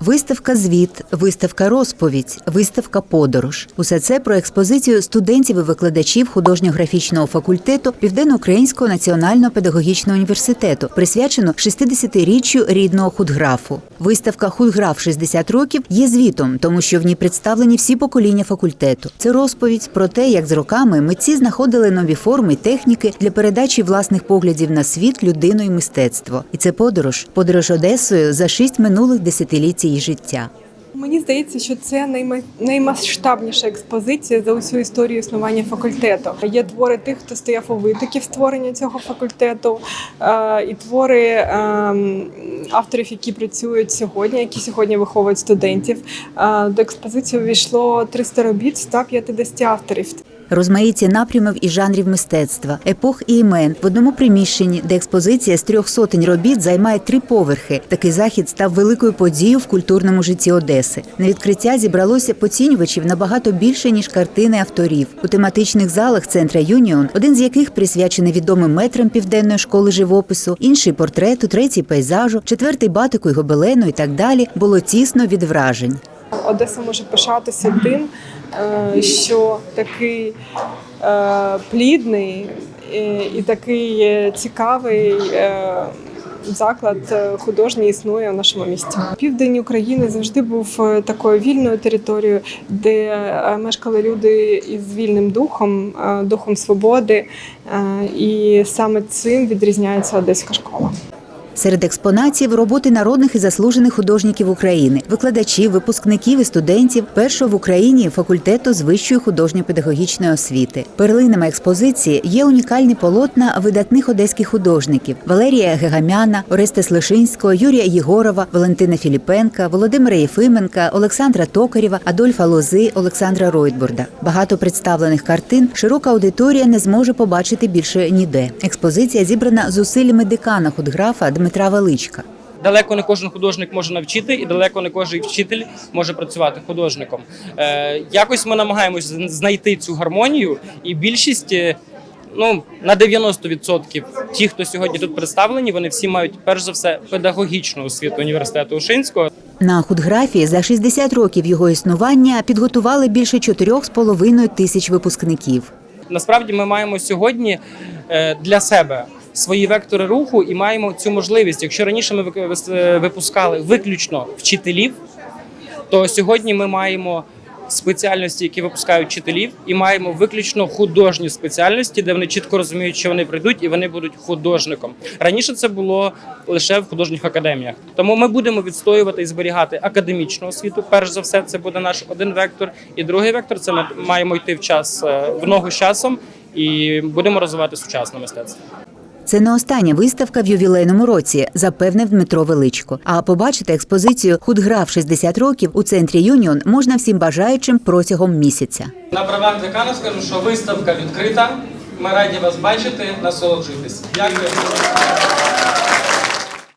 Виставка звіт, виставка розповідь, виставка подорож. Усе це про експозицію студентів і викладачів художньо-графічного факультету Південно-Українського національного педагогічного університету, присвячено 60-річчю рідного худграфу. Виставка Худграф 60 років є звітом, тому що в ній представлені всі покоління факультету. Це розповідь про те, як з роками митці знаходили нові форми техніки для передачі власних поглядів на світ, людину і мистецтво. І це подорож, подорож Одесою за шість минулих десятиліть її життя. Мені здається, що це найма- наймасштабніша експозиція за усю історію існування факультету. Є твори тих, хто стояв у витоків створення цього факультету, е, і твори ем, авторів, які працюють сьогодні, які сьогодні виховують студентів. Е, До експозиції увійшло 300 робіт 150 авторів. Розмаїття напрямів і жанрів мистецтва, епох і імен в одному приміщенні, де експозиція з трьох сотень робіт займає три поверхи. Такий захід став великою подією в культурному житті Одеси. На відкриття зібралося поцінювачів набагато більше ніж картини авторів. У тематичних залах центра Юніон, один з яких присвячений відомим метрам південної школи живопису, інший портрету, третій пейзажу, четвертий батику й гобелену і так далі, було тісно від вражень. Одеса може пишатися тим, е, що такий е, плідний і- і такий е, цікавий. е, Заклад е, художній існує в нашому місті. Південь України завжди був е, такою вільною територією, де е, мешкали люди із вільним духом, е, духом свободи, е, і саме цим відрізняється одеська школа. Серед експонатів роботи народних і заслужених художників України, викладачів, випускників і студентів першого в Україні факультету з вищої художньо-педагогічної освіти. Перлинами експозиції є унікальні полотна видатних одеських художників Валерія Гегамяна, Ореста Слишинського, Юрія Єгорова, Валентина Філіпенка, Володимира Єфименка, Олександра Токарєва, Адольфа Лози, Олександра Ройтбурда. Багато представлених картин широка аудиторія не зможе побачити більше ніде. Експозиція зібрана зусиллями декана худграфа Дмитра Величка. Далеко не кожен художник може навчити, і далеко не кожен вчитель може працювати художником. Е, якось ми намагаємось знайти цю гармонію, і більшість. е, Ну, на 90% ті, хто сьогодні тут представлені, вони всі мають перш за все педагогічну освіту університету Ушинського. На худграфії за 60 років його існування підготували більше 4,5 тисяч випускників. Насправді ми маємо сьогодні е, для себе свої вектори руху і маємо цю можливість. Якщо раніше ми випускали виключно вчителів, то сьогодні ми маємо спеціальності, які випускають вчителів, і маємо виключно художні спеціальності, де вони чітко розуміють, що вони прийдуть, і вони будуть художником. Раніше це було лише в художніх академіях. Тому ми будемо відстоювати і зберігати академічну освіту. Перш за все, це буде наш один вектор. І другий вектор це ми маємо йти в час е, в ногу з часом і будемо розвивати сучасне мистецтво. Це не остання виставка в ювілейному році, запевнив Дмитро Величко. А побачити експозицію Худграф 60 років у центрі Юніон можна всім бажаючим протягом місяця. На правах декана скажу, що виставка відкрита. Ми раді вас бачити, насолоджуйтесь. Дякую.